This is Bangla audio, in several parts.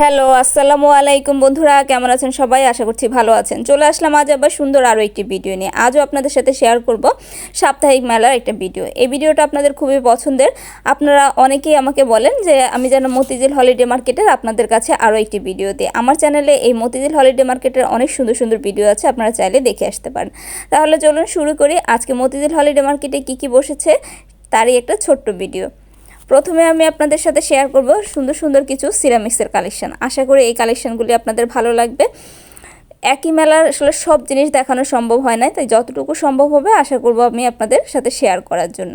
হ্যালো, আসসালামু আলাইকুম বন্ধুরা, কেমন আছেন সবাই? আশা করছি ভালো আছেন। চলে আসলাম আজ আবার সুন্দর আরও একটি ভিডিও নিয়ে। আজও আপনাদের সাথে শেয়ার করব সাপ্তাহিক মেলার একটা ভিডিও। এই ভিডিওটা আপনাদের খুবই পছন্দের। আপনারা অনেকেই আমাকে বলেন যে, আমি যেন মতিঝিল হলিডে মার্কেটের আপনাদের কাছে আরও একটি ভিডিও দিই। আমার চ্যানেলে এই মতিঝিল হলিডে মার্কেটের অনেক সুন্দর সুন্দর ভিডিও আছে, আপনারা চাইলে দেখে আসতে পারেন। তাহলে চলুন শুরু করি। আজকে মতিঝিল হলিডে মার্কেটে কী কী বসেছে, তারই একটা ছোট্ট ভিডিও প্রথমে আমি আপনাদের সাথে শেয়ার করব সুন্দর সুন্দর কিছু সিরামিক্সের কালেকশান আশা করি এই কালেকশনগুলি আপনাদের ভালো লাগবে। একই মেলার আসলে সব জিনিস দেখানো সম্ভব হয় না তাই যতটুকু সম্ভব হবে আশা করব আমি আপনাদের সাথে শেয়ার করার জন্য।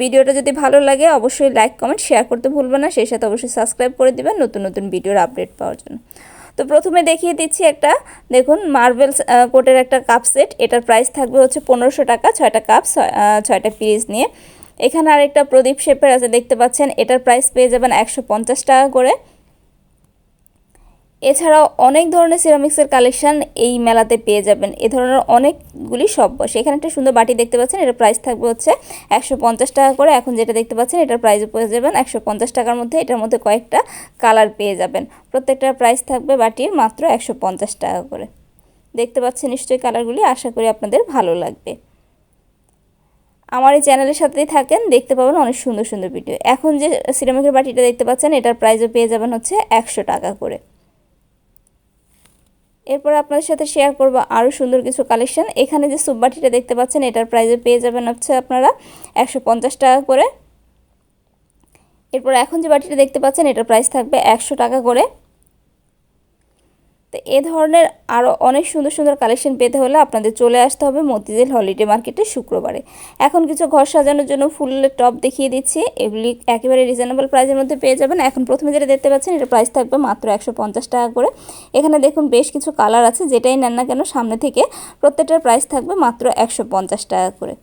ভিডিওটা যদি ভালো লাগে অবশ্যই লাইক কমেন্ট শেয়ার করতে ভুলবেন না, সেই সাথে অবশ্যই সাবস্ক্রাইব করে দিবেন নতুন নতুন ভিডিওর আপডেট পাওয়ার জন্য। তো প্রথমে দেখিয়ে দিচ্ছি একটা, দেখুন মার্বেল কোটের একটা কাপ সেট এটার প্রাইস থাকবে হচ্ছে পনেরোশো টাকা, ছয়টা কাপ ছয়টা পিস নিয়ে। এখানে আরেকটা প্রদীপ শেপের আছে, দেখতে পাচ্ছেন, এটার প্রাইস পেয়ে যাবেন একশো পঞ্চাশ টাকা করে। এছাড়াও অনেক ধরনের সিরামিক্সের কালেকশান এই মেলাতে পেয়ে যাবেন। এ ধরনের অনেকগুলি সব বসে। এখানে একটা সুন্দর বাটি দেখতে পাচ্ছেন, এটার প্রাইস থাকবে হচ্ছে একশো পঞ্চাশ টাকা করে। এখন যেটা দেখতে পাচ্ছেন, এটার প্রাইস পেয়ে যাবেন একশো পঞ্চাশ টাকার মধ্যে। এটার মধ্যে কয়েকটা কালার পেয়ে যাবেন। প্রত্যেকটার প্রাইস থাকবে বাটির মাত্র একশো পঞ্চাশ টাকা করে। দেখতে পাচ্ছেন নিশ্চয়ই কালারগুলি আশা করি আপনাদের ভালো লাগবে। আমার এই চ্যানেলের সাথেই থাকেন, দেখতে পাবেন অনেক সুন্দর সুন্দর ভিডিও। এখন যে সিরামিকের বাটিটা দেখতে পাচ্ছেন, এটার প্রাইসও পেয়ে যাবেন হচ্ছে একশো টাকা করে। এরপর আপনাদের সাথে শেয়ার করব আরও সুন্দর কিছু কালেকশন এখানে যে সুপ বাটিটা দেখতে পাচ্ছেন, এটার প্রাইসও পেয়ে যাবেন হচ্ছে আপনারা একশো পঞ্চাশ টাকা করে। এরপর এখন যে বাটিটা দেখতে পাচ্ছেন, এটার প্রাইস থাকবে একশো টাকা করে। তো এ ধরনের আরও অনেক সুন্দর সুন্দর কালেকশন পেতে হলে আপনাদের চলে আসতে হবে মতিঝিল হলিডে মার্কেটে শুক্রবারে। এখন কিছু ঘর সাজানোর জন্য ফুলের টপ দেখিয়ে দিচ্ছি। এগুলি একেবারে রিজনেবল প্রাইসের মধ্যে পেয়ে যাবেন। এখন প্রথমে যেটা দেখতে পাচ্ছেন, এটা প্রাইস থাকবে মাত্র একশো পঞ্চাশ টাকা করে। এখানে দেখুন বেশ কিছু কালার আছে, যেটাই নেন না কেন সামনে থেকে প্রত্যেকটার প্রাইস থাকবে মাত্র একশো পঞ্চাশ টাকা করে।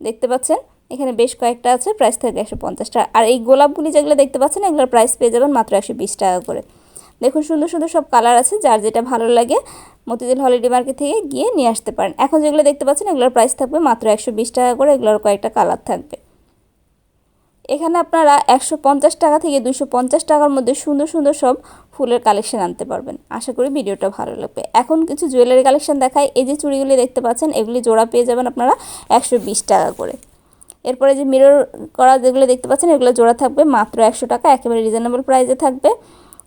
দেখতে পাচ্ছেন, এখানে বেশ কয়েকটা আছে প্রাইস থাকবে একশো পঞ্চাশ টাকা। আর এই গোলাপগুলি যেগুলো দেখতে পাচ্ছেন, এগুলোর প্রাইস পেয়ে যাবেন মাত্র একশো বিশ টাকা করে। দেখুন, সুন্দর সুন্দর সব কালার আছে, যার যেটা ভালো লাগে, মতিঝিল হলিডে মার্কেট থেকে গিয়ে নিয়ে আসতে পারেন। এখন যেগুলো দেখতে পাচ্ছেন, এগুলোর প্রাইস থাকবে মাত্র একশো বিশ টাকা করে, এগুলোর কয়েকটা কালার থাকবে। এখানে আপনারা একশো পঞ্চাশ টাকা থেকে দুশো পঞ্চাশ টাকার মধ্যে সুন্দর সুন্দর সব ফুলের কালেকশন আনতে পারবেন। আশা করি ভিডিওটা ভালো লাগবে। এখন কিছু জুয়েলারি কালেকশন দেখায় এই যে চুড়িগুলি দেখতে পাচ্ছেন, এগুলি জোড়া পেয়ে যাবেন আপনারা একশো বিশ টাকা করে। এরপরে যে মিরর করা যেগুলো দেখতে পাচ্ছেন, এগুলো জোড়া থাকবে মাত্র একশো টাকা, একেবারে রিজনেবল প্রাইসে থাকবে।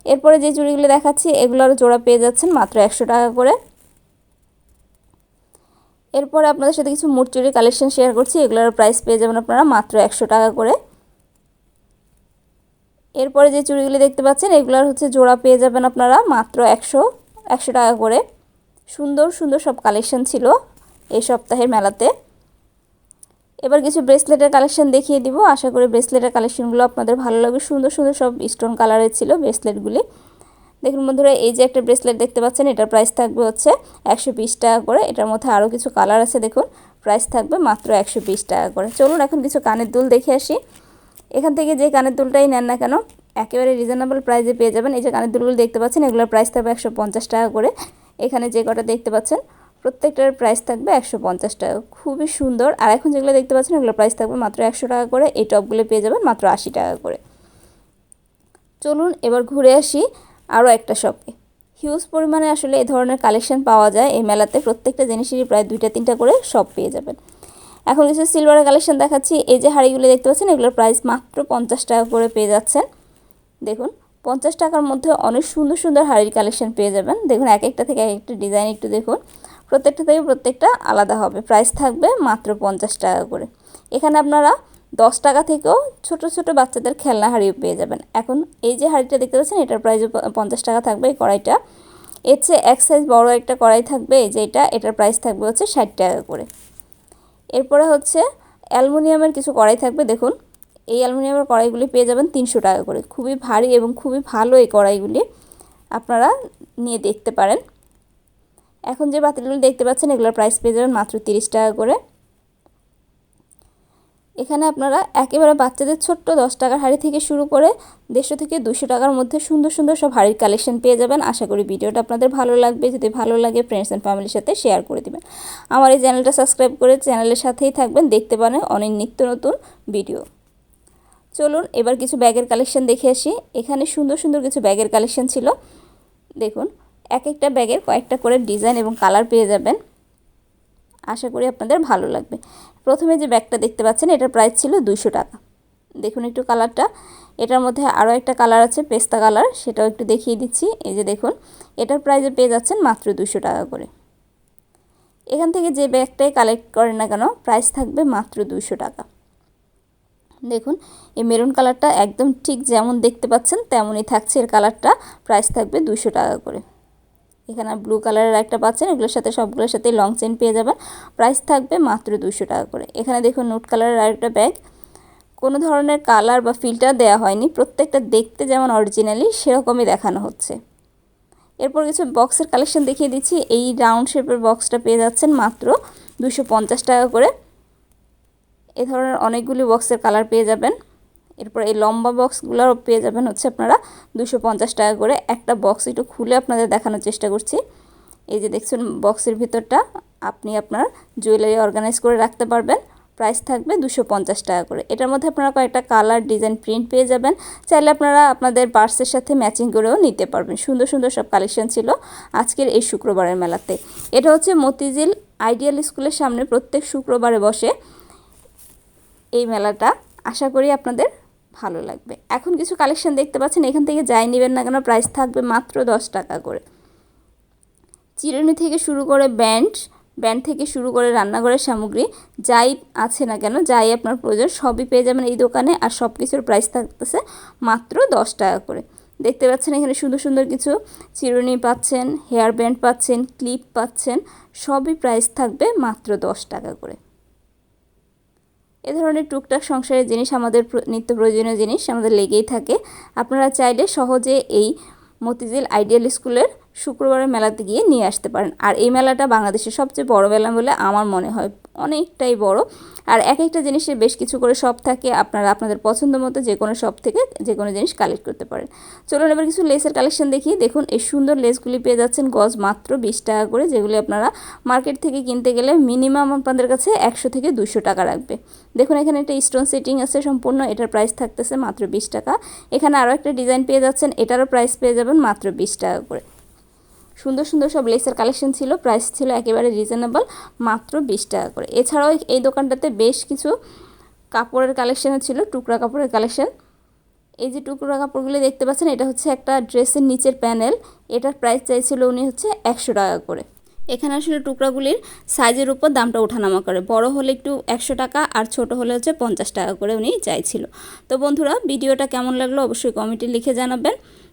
এরপরে যে চুড়িগুলো দেখাচ্ছি, এগুলোর জোড়া পেয়ে যাচ্ছেন মাত্র একশো টাকা করে। এরপরে আপনাদের সাথে কিছু মুট কালেকশন শেয়ার করছি, এগুলোর প্রাইস পেয়ে যাবেন আপনারা মাত্র একশো টাকা করে। এরপরে যে চুড়িগুলি দেখতে পাচ্ছেন, এগুলোর হচ্ছে জোড়া পেয়ে যাবেন আপনারা মাত্র একশো একশো টাকা করে। সুন্দর সুন্দর সব কালেকশন ছিল এই সপ্তাহের মেলাতে। এবার কিছু ব্রেসলেটের কালেকশন দেখিয়ে দিব। আশা করি ব্রেসলেটের কালেকশনগুলো আপনাদের ভালো লাগবে। সুন্দর সুন্দর সব স্টোন কালারের ছিল ব্রেসলেটগুলি। দেখুন বন্ধুরা, এই যে একটা ব্রেসলেট দেখতে পাচ্ছেন, এটার প্রাইস থাকবে হচ্ছে একশো বিশ টাকা করে। এটার মধ্যে আরও কিছু কালার আছে, দেখুন। প্রাইস থাকবে মাত্র একশো বিশ টাকা করে। চলুন এখন কিছু কানের দুল দেখে আসি। এখান থেকে যে কানের দুলটাই নেন না কেন, একেবারে রিজনেবল প্রাইসে পেয়ে যাবেন। এই যে কানের দুলগুলো দেখতে পাচ্ছেন, এগুলোর প্রাইস থাকবে একশো পঞ্চাশ টাকা করে। এখানে যে কটা দেখতে পাচ্ছেন প্রত্যেকটার প্রাইস থাকবে একশো পঞ্চাশ টাকা। খুবই সুন্দর। আর এখন যেগুলো দেখতে পাচ্ছেন ওগুলো প্রাইস থাকবে মাত্র একশো টাকা করে। এই টপগুলো পেয়ে যাবেন মাত্র আশি টাকা করে। চলুন এবার ঘুরে আসি আরও একটা শপে হিউজ পরিমাণে আসলে এ ধরনের কালেকশন পাওয়া যায়। এই মেলাতে প্রত্যেকটা জিনিসেরই প্রায় দুইটা, তিনটা করে শপ পেয়ে যাবেন। এখন কিছু সিলভারের কালেকশন দেখাচ্ছি। এই যে হাড়িগুলো দেখতে পাচ্ছেন, এগুলোর প্রাইস মাত্র পঞ্চাশ টাকা করে পেয়ে যাচ্ছেন। দেখুন, পঞ্চাশ টাকার মধ্যে অনেক সুন্দর সুন্দর হাড়ির কালেকশন পেয়ে যাবেন। দেখুন, এক একটা থেকে এক একটা ডিজাইন একটু দেখুন। প্রত্যেকটা থেকে প্রত্যেকটা আলাদা হবে। প্রাইস থাকবে মাত্র পঞ্চাশ টাকা করে। এখানে আপনারা দশ টাকা থেকেও ছোট ছোট বাচ্চাদের খেলনা হাড়িও পেয়ে যাবেন। এখন এই যে হাড়িটা দেখতে পাচ্ছেন, এটার প্রাইসও পঞ্চাশ টাকা থাকবে এই কড়াইটা। এর চেয়ে এক সাইজ বড়ো একটা কড়াই থাকবে, এই যে এটা, এটার প্রাইস থাকবে হচ্ছে ষাট টাকা করে। এরপরে হচ্ছে অ্যালুমিনিয়ামের কিছু কড়াই থাকবে, দেখুন। এই অ্যালুমিনিয়ামের কড়াইগুলি পেয়ে যাবেন তিনশো টাকা করে। খুবই ভারী এবং খুবই ভালো এই কড়াইগুলি আপনারা নিয়ে দেখতে পারেন। এখন যে বাতিলগুলো দেখতে পাচ্ছেন, এগুলোর প্রাইস পেয়ে যাবেন মাত্র তিরিশ টাকা করে। এখানে আপনারা একেবারে বাচ্চাদের ছোট্ট দশ টাকার হাড়ি থেকে শুরু করে দেড়শো থেকে দুশো টাকার মধ্যে সুন্দর সুন্দর সব হাড়ির কালেকশন পেয়ে যাবেন। আশা করি ভিডিওটা আপনাদের ভালো লাগবে। যদি ভালো লাগে ফ্রেন্ডস অ্যান্ড ফ্যামিলির সাথে শেয়ার করে দেবেন। আমার এই চ্যানেলটা সাবস্ক্রাইব করে চ্যানেলের সাথেই থাকবেন। দেখতে পারেন অনেক নিত্য নতুন ভিডিও চলুন, এবার কিছু ব্যাগের কালেকশন দেখে আসি। এখানে সুন্দর সুন্দর কিছু ব্যাগের কালেকশন ছিল। দেখুন এক একটা ব্যাগের কয়েকটা করে ডিজাইন এবং কালার পেয়ে যাবেন। আশা করি আপনাদের ভালো লাগবে। প্রথমে যে ব্যাগটা দেখতে পাচ্ছেন, এটার প্রাইস ছিল দুইশো টাকা। দেখুন একটু কালারটা। এটার মধ্যে আরও একটা কালার আছে, পেস্তা কালার, সেটাও একটু দেখিয়ে দিচ্ছি। এই যে দেখুন, এটার প্রাইসে পেয়ে যাচ্ছেন মাত্র দুশো টাকা করে। এখান থেকে যে ব্যাগটাই কালেক্ট করেন না কেন, প্রাইস থাকবে মাত্র দুশো টাকা। দেখুন, এই মেরুন কালারটা একদম ঠিক যেমন দেখতে পাচ্ছেন, তেমনই থাকছে এর কালারটা। প্রাইস থাকবে দুশো টাকা করে। এখানে ব্লু কালারের একটা পাচ্ছেন, এগুলোর সাথে সবগুলোর সাথে লং চেন পেয়ে যাবেন। প্রাইস থাকবে মাত্র দুশো টাকা করে। এখানে দেখুন নোট কালারের আরেকটা ব্যাগ কোনো ধরনের কালার বা ফিল্টার দেওয়া হয়নি। প্রত্যেকটা দেখতে যেমন অরিজিনালি সেরকমই দেখানো হচ্ছে। এরপর কিছু বক্সের কালেকশন দেখিয়ে দিচ্ছি। এই রাউন্ড শেপের বক্সটা পেয়ে যাচ্ছেন মাত্র দুশো টাকা করে। এ ধরনের অনেকগুলি বক্সের কালার পেয়ে যাবেন। এরপর এই লম্বা বক্সগুলোরও পেয়ে যাবেন হচ্ছে আপনারা দুশো টাকা করে। একটা বক্স একটু খুলে আপনাদের দেখানোর চেষ্টা করছি। এই যে দেখছেন বক্সের ভিতরটা, আপনি আপনার জুয়েলারি অর্গানাইজ করে রাখতে পারবেন। প্রাইস থাকবে দুশো টাকা করে। এটার মধ্যে আপনারা কয়েকটা কালার ডিজাইন প্রিন্ট পেয়ে যাবেন। চাইলে আপনারা আপনাদের পার্সের সাথে ম্যাচিং করেও নিতে পারবেন। সুন্দর সুন্দর সব কালেকশন ছিল আজকের এই শুক্রবারের মেলাতে। এটা হচ্ছে মতিঝিল আইডিয়াল স্কুলের সামনে প্রত্যেক শুক্রবারে বসে এই মেলাটা। আশা করি আপনাদের ভালো লাগবে। এখন কিছু কালেকশন দেখতে পাচ্ছেন, এখান থেকে যাই নেবেন না কেন প্রাইস থাকবে মাত্র দশ টাকা করে। চিরুনি থেকে শুরু করে ব্যান্ড ব্যান্ড থেকে শুরু করে রান্নাঘরের সামগ্রী, যাই আছে না কেন, যাই আপনার প্রয়োজন, সবই পেয়ে যাবেন এই দোকানে, আর সব কিছুর প্রাইস থাকতেছে মাত্র দশ টাকা করে। দেখতে পাচ্ছেন এখানে সুন্দর সুন্দর কিছু চিরুনি পাচ্ছেন হেয়ার ব্যান্ড পাচ্ছেন ক্লিপ পাচ্ছেন, সবই প্রাইস থাকবে মাত্র দশ টাকা করে। এ ধরনের টুকটাক সংসারের জিনিস আমাদের নিত্য প্রয়োজনীয় জিনিস আমাদের লেগেই থাকে। আপনারা চাইলে সহজে এই মতিঝিল আইডিয়াল স্কুলের শুক্রবারের মেলাতে গিয়ে নিয়ে আসতে পারেন। আর এই মেলাটা বাংলাদেশের সবচেয়ে বড় মেলা বলে আমার মনে হয়। অনেকটাই বড়। আর এক একটা জিনিসের বেশ কিছু করে শপ থাকে, আপনারা আপনাদের পছন্দ মতো যে কোনো শপ থেকে যে কোনো জিনিস কালেক্ট করতে পারেন। চলুন এবার কিছু লেসের কালেকশন দেখি। দেখুন, এই সুন্দর লেসগুলি পেয়ে যাচ্ছেন গজ মাত্র বিশ টাকা করে, যেগুলি আপনারা মার্কেট থেকে কিনতে গেলে মিনিমাম আপনাদের কাছে একশো থেকে দুশো টাকা রাখবে। দেখুন, এখানে একটা স্টোন সেটিং আছে সম্পূর্ণ, এটার প্রাইস থাকতেছে মাত্র বিশ টাকা। এখানে আরও একটা ডিজাইন পেয়ে যাচ্ছেন, এটারও প্রাইস পেয়ে যাবেন মাত্র বিশ টাকা করে। সুন্দর সুন্দর সব লেসের কালেকশন ছিল প্রাইস ছিল একেবারে রিজনেবল মাত্র বিশ টাকা করে। এছাড়াও এই দোকানটাতে বেশ কিছু কাপড়ের কালেকশনও ছিল, টুকরা কাপড়ের কালেকশন। এই যে টুকরা কাপড়গুলি দেখতে পাচ্ছেন, এটা হচ্ছে একটা ড্রেসের নিচের প্যানেল, এটার প্রাইস চাইছিল উনি হচ্ছে একশো টাকা করে। এখানে আসলে টুকরাগুলির সাইজের উপর দামটা ওঠানামা করে। বড় হলে একটু একশো টাকা, আর ছোট হলে হচ্ছে পঞ্চাশ টাকা করে উনি চাইছিল। তো বন্ধুরা, ভিডিওটা কেমন লাগল অবশ্যই কমেন্টে লিখে জানাবেন।